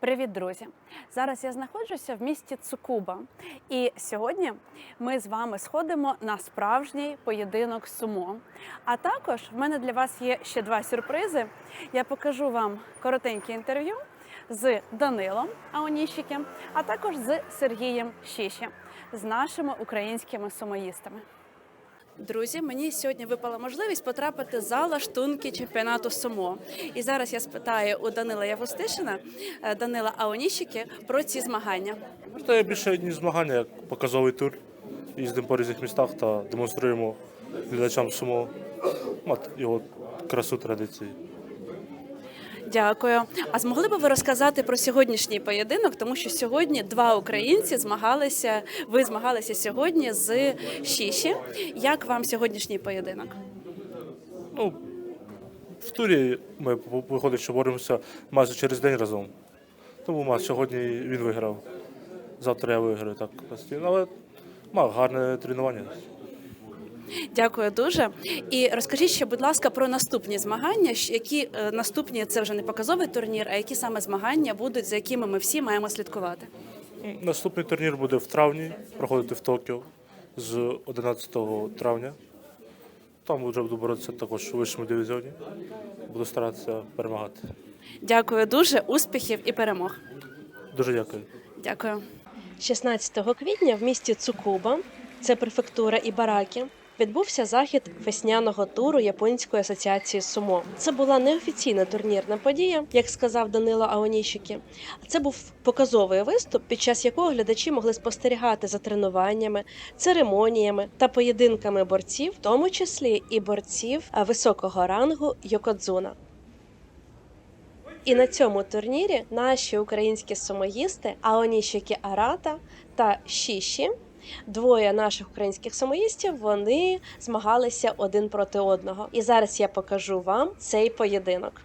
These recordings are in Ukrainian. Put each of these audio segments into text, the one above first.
Привіт, друзі! Зараз я знаходжуся в місті Цукуба, і сьогодні ми з вами сходимо на справжній поєдинок сумо. А також в мене для вас є ще два сюрпризи. Я покажу вам коротеньке інтерв'ю з Данилом Аоніщиком, а також з Сергієм Щіші, з нашими українськими сумоїстами. Друзі, мені сьогодні випала можливість потрапити за лаштунки чемпіонату сумо. І зараз я спитаю у Данила Явустишина, е, Данила Аоніщики про ці змагання. Це більше ніж змагання, як показовий тур. Їздимо по різних містах та демонструємо глядачам сумо його красу традиції. Дякую. А змогли би ви розказати про сьогоднішній поєдинок? Тому що сьогодні два українці змагалися. Ви змагалися сьогодні з Шіші. Як вам сьогоднішній поєдинок? Ну, в турі ми виходить, що боремося майже через день разом. Тому ма, сьогодні він виграв. Завтра я виграю так постійно. Але мав гарне тренування. Дякую дуже. І розкажіть ще, будь ласка, про наступні змагання. Які е, наступні це вже не показовий турнір, а які саме змагання будуть, за якими ми всі маємо слідкувати? Наступний турнір буде в травні, проходити в Токіо з 11 травня. Там вже буду боротися також у вищому дивізіоні. Буду старатися перемагати. Дякую дуже, успіхів і перемог. Дуже дякую. Дякую. 16 квітня в місті Цукуба, це префектура Ібаракі, відбувся захід весняного туру Японської асоціації сумо. Це була неофіційна турнірна подія, як сказав Данило Аоніщики. Це був показовий виступ, під час якого глядачі могли спостерігати за тренуваннями, церемоніями та поєдинками борців, в тому числі і борців високого рангу Йокодзуна. І на цьому турнірі наші українські сумоїсти Аоніщики Арата та Шіші, двоє наших українських самоїстів вони змагалися один проти одного. І зараз я покажу вам цей поєдинок.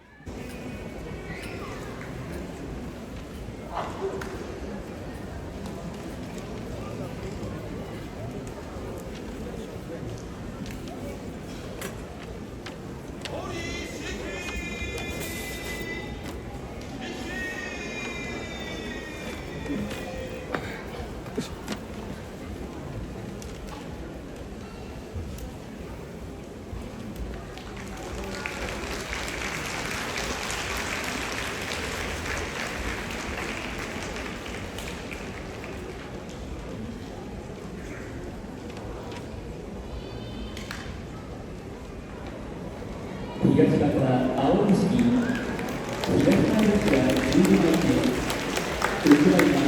東方青錦東前列車12枚目ウクライナ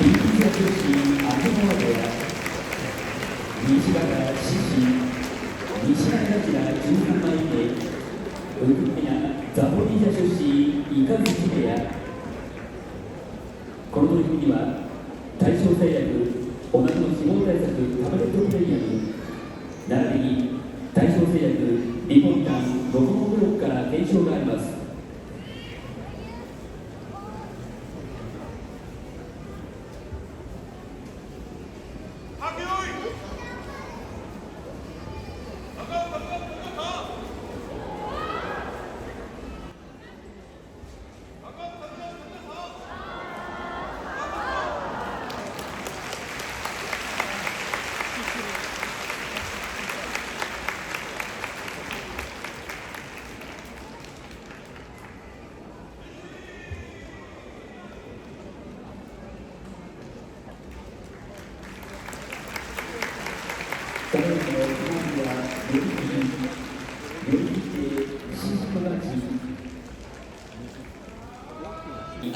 ビーチア女子アテノア部屋西方獅子西方平13枚目ウクライナザポリージャ女子イカズチ部屋この取り組みには大正製薬おなじみ死亡対策タブレットプレイヤー並びに大正製薬リポビタンロコ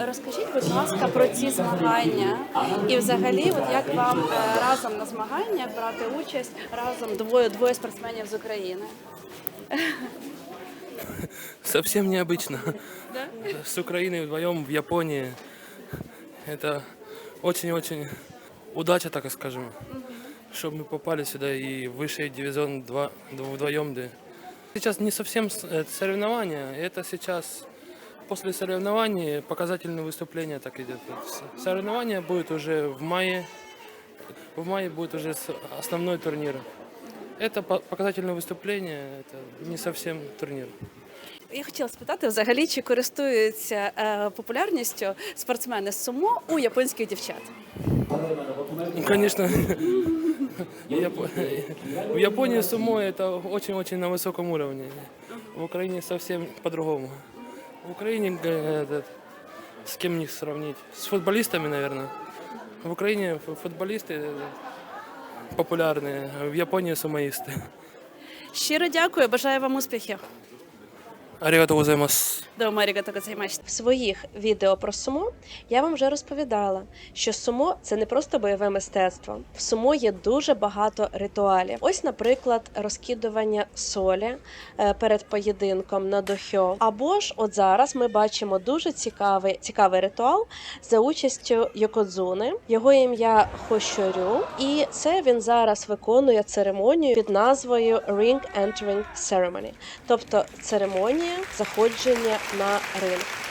Розкажіть, будь ласка, про ці змагання і взагалі, от як вам е, разом на змаганнях брати участь разом двоє двоє спортсменів з України? Совсем необычно. Да? С Украиной вдвоем в Японии. Это очень-очень удача, так скажем. Чтобы мы попали сюда и в высший дивизион два, вдвоем. Да. Сейчас не совсем с- э, соревнования, это сейчас после соревнований показательное выступление так идет. С- Соревнования будет уже в мае. В мае будет уже с- основной турнир. Это по- показательное выступление, это не совсем турнир. Я хотіла спитати взагалі, чи користуються е, популярністю спортсмени з сумо у японських дівчат? Ну, конечно, Япо- в Японии сумо это очень-очень на высоком уровне. В Украине совсем по-другому. В Украине э, этот, с кем них сравнить? С футболистами, наверное. В Украине фу- футболисты э, популярные, а в Японии сумоисты. Щиро дякую, бажаю вам успіхів. Аригато гозаймас. В своїх відео про сумо я вам вже розповідала, що сумо це не просто бойове мистецтво. В сумо є дуже багато ритуалів. Ось, наприклад, розкидування солі е, перед поєдинком на дохьо. Або ж, от зараз ми бачимо дуже цікавий цікавий ритуал за участю Йокодзуни. Його ім'я Хощорю, і це він зараз виконує церемонію під назвою Ring Entering Ceremony, тобто церемонія заходження на ринг.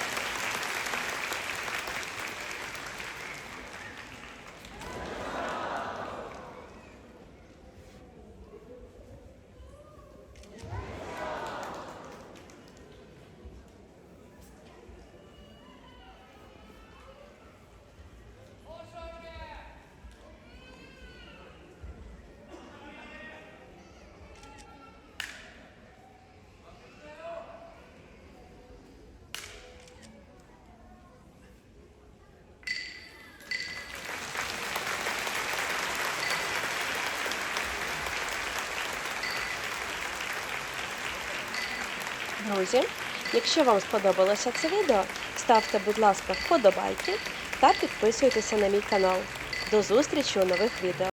Друзі, якщо вам сподобалося це відео, ставте, будь ласка, вподобайки та підписуйтеся на мій канал. До зустрічі у нових відео.